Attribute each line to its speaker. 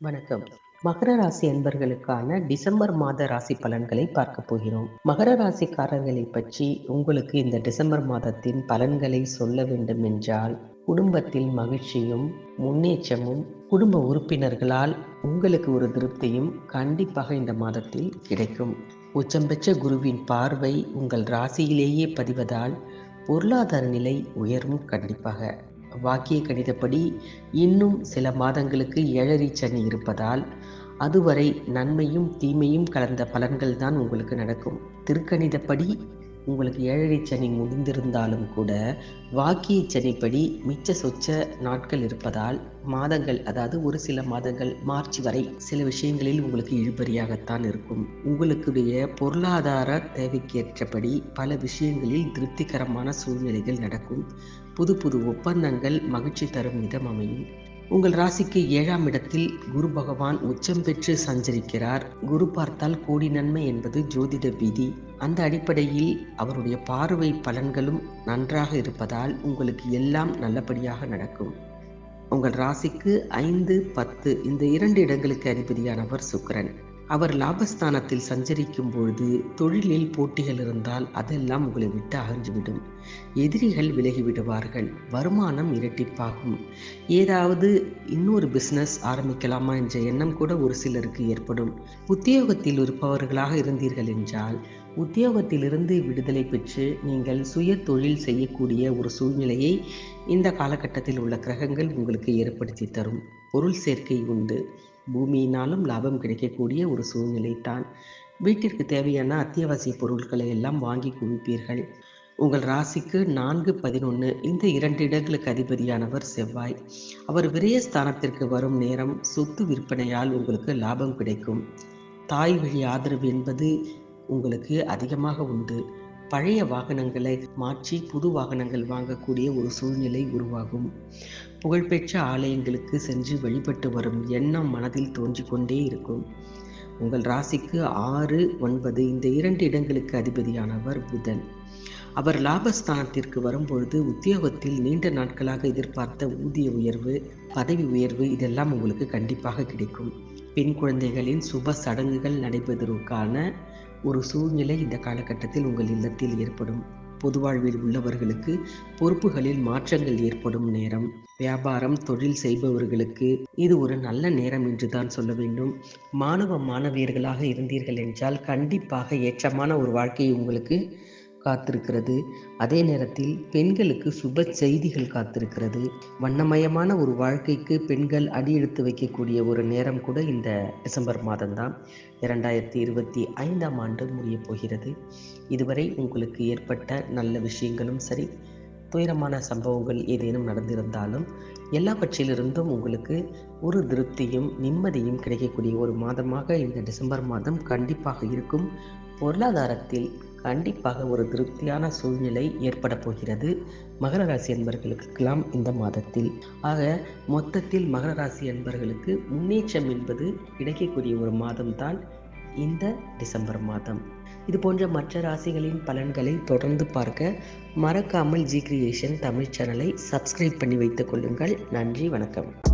Speaker 1: வணக்கம். மகர ராசி அன்பர்களுக்கான டிசம்பர் மாத ராசி பலன்களை பார்க்க போகிறோம். மகர ராசிக்காரர்களை பற்றி உங்களுக்கு இந்த டிசம்பர் மாதத்தின் பலன்களை சொல்ல வேண்டும் என்றால் குடும்பத்தில் மகிழ்ச்சியும் முன்னேற்றமும் குடும்ப உறுப்பினர்களால் உங்களுக்கு ஒரு திருப்தியும் கண்டிப்பாக இந்த மாதத்தில் கிடைக்கும். உச்சம் பெற்ற குருவின் பார்வை உங்கள் ராசியிலேயே பதிவதால் பொருளாதார நிலை உயரும் கண்டிப்பாக. வாக்கிய கணிதப்படி இன்னும் சில மாதங்களுக்கு ஏழரை சனி இருப்பதால் அதுவரை நன்மையும் தீமையும் கலந்த பலன்கள் தான் உங்களுக்கு நடக்கும். திருக்கணிதப்படி உங்களுக்கு ஏழரை சனி முடிந்திருந்தாலும் கூட வாக்கிய சனிப்படி மிச்ச சொச்ச நாட்கள் இருப்பதால் மாதங்கள் அதாவது ஒரு சில மாதங்கள் மார்ச் வரை சில விஷயங்களில் உங்களுக்கு இழுபறியாகத்தான் இருக்கும். உங்களுடைய பொருளாதார தேவைக்கேற்றபடி பல விஷயங்களில் திருப்திகரமான சூழ்நிலைகள் நடக்கும். புது புது ஒப்பந்தங்கள் மகிழ்ச்சி தரும் விதம் அமையும். உங்கள் ராசிக்கு ஏழாம் இடத்தில் குரு பகவான் உச்சம் பெற்று சஞ்சரிக்கிறார். குரு பார்த்தால் கோடி நன்மை என்பது ஜோதிட விதி. அந்த அடிப்படையில் அவருடைய பார்வை பலன்களும் நன்றாக இருப்பதால் உங்களுக்கு எல்லாம் நல்லபடியாக நடக்கும். உங்கள் ராசிக்கு ஐந்து பத்து இந்த இரண்டு இடங்களுக்கு அதிபதியானவர் சுக்கரன். அவர் லாபஸ்தானத்தில் சஞ்சரிக்கும் பொழுது தொழிலில் போட்டிகள் இருந்தால் அதெல்லாம் உங்களை விட்டு அகன்றுவிடும். எதிரிகள் விலகிவிடுவார்கள் வருமானம் இரட்டிப்பாகும். ஏதாவது இன்னொரு பிஸ்னஸ் ஆரம்பிக்கலாமா என்ற எண்ணம் கூட ஒரு சிலருக்கு ஏற்படும். உத்தியோகத்தில் இருப்பவர்களாக இருந்தீர்கள் என்றால் உத்தியோகத்திலிருந்து விடுதலை பெற்று நீங்கள் சுய தொழில் செய்யக்கூடிய ஒரு சூழ்நிலையை இந்த காலகட்டத்தில் உள்ள கிரகங்கள் உங்களுக்கு ஏற்படுத்தி தரும். பொருள் சேர்க்கை உண்டு. பூமியினாலும் லாபம் கிடைக்கக்கூடிய ஒரு சூழ்நிலை தான் வீட்டிற்கு தேவையான அத்தியாவசிய பொருட்களை எல்லாம் வாங்கி குவிப்பீர்கள் உங்கள் ராசிக்கு நான்கு பதினொன்று இந்த இரண்டு இடங்களுக்கு அதிபதியானவர் செவ்வாய். அவர் விரயஸ்தானத்திற்கு வரும் நேரம் சொத்து விற்பனையால் உங்களுக்கு லாபம் கிடைக்கும். தாய் வழி ஆதரவு என்பது உங்களுக்கு அதிகமாக உண்டு. பழைய வாகனங்களை மாற்றி புது வாகனங்கள் வாங்கக்கூடிய ஒரு சூழ்நிலை உருவாகும். புகழ்பெற்ற ஆலயங்களுக்கு சென்று வழிபட்டு வரும் எண்ணம் மனதில் தோன்றிக்கொண்டே இருக்கும். உங்கள் ராசிக்கு ஆறு ஒன்பது இந்த இரண்டு இடங்களுக்கு அதிபதியானவர் புதன். அவர் லாபஸ்தானத்திற்கு வரும்பொழுது உத்தியோகத்தில் நீண்ட நாட்களாக எதிர்பார்த்த ஊதிய உயர்வு பதவி உயர்வு இதெல்லாம் உங்களுக்கு கண்டிப்பாக கிடைக்கும். பெண் குழந்தைகளின் சுப சடங்குகள் நடைபெறுவதற்கான ஒரு சூழ்நிலை இந்த காலகட்டத்தில் உங்கள் இல்லத்தில் ஏற்படும். பொது வாழ்வில் உள்ளவர்களுக்கு பொறுப்புகளில் மாற்றங்கள் ஏற்படும் நேரம். வியாபாரம் தொழில் செய்பவர்களுக்கு இது ஒரு நல்ல நேரம் என்று தான் சொல்ல வேண்டும். மாணவ மாணவியர்களாக இருந்தீர்கள் என்றால் கண்டிப்பாக ஏற்றமான ஒரு வாழ்க்கையை உங்களுக்கு காத்திருக்கிறது. அதே நேரத்தில் பெண்களுக்கு சுப செய்திகள் காத்திருக்கிறது. வண்ணமயமான ஒரு வாழ்க்கைக்கு பெண்கள் அடியெடுத்து வைக்கக்கூடிய ஒரு நேரம் கூட இந்த டிசம்பர் மாதம்தான். இரண்டாயிரத்தி இருபத்தி ஐந்தாம் ஆண்டு முடிய போகிறது. இதுவரை உங்களுக்கு ஏற்பட்ட நல்ல விஷயங்களும் சரி துயரமான சம்பவங்கள் ஏதேனும் நடந்திருந்தாலும் எல்லாவற்றிலிருந்தும் உங்களுக்கு ஒரு திருப்தியும் நிம்மதியும் கிடைக்கக்கூடிய ஒரு மாதமாக இந்த டிசம்பர் மாதம் கண்டிப்பாக இருக்கும். பொருளாதாரத்தில் கண்டிப்பாக ஒரு திருப்தியான சூழ்நிலை ஏற்பட போகிறது. மகர ராசி என்பர்களுக்கெல்லாம் இந்த மாதத்தில். ஆக மொத்தத்தில் மகர ராசி என்பர்களுக்கு முன்னேற்றம் என்பது கிடைக்கக்கூடிய ஒரு மாதம்தான் இந்த டிசம்பர் மாதம். இது போன்ற மற்ற ராசிகளின் பலன்களை தொடர்ந்து பார்க்க மறக்காமல் ஜி கிரியேஷன் தமிழ் சேனலை சப்ஸ்கிரைப் பண்ணி வைத்துக் கொள்ளுங்கள். நன்றி வணக்கம்.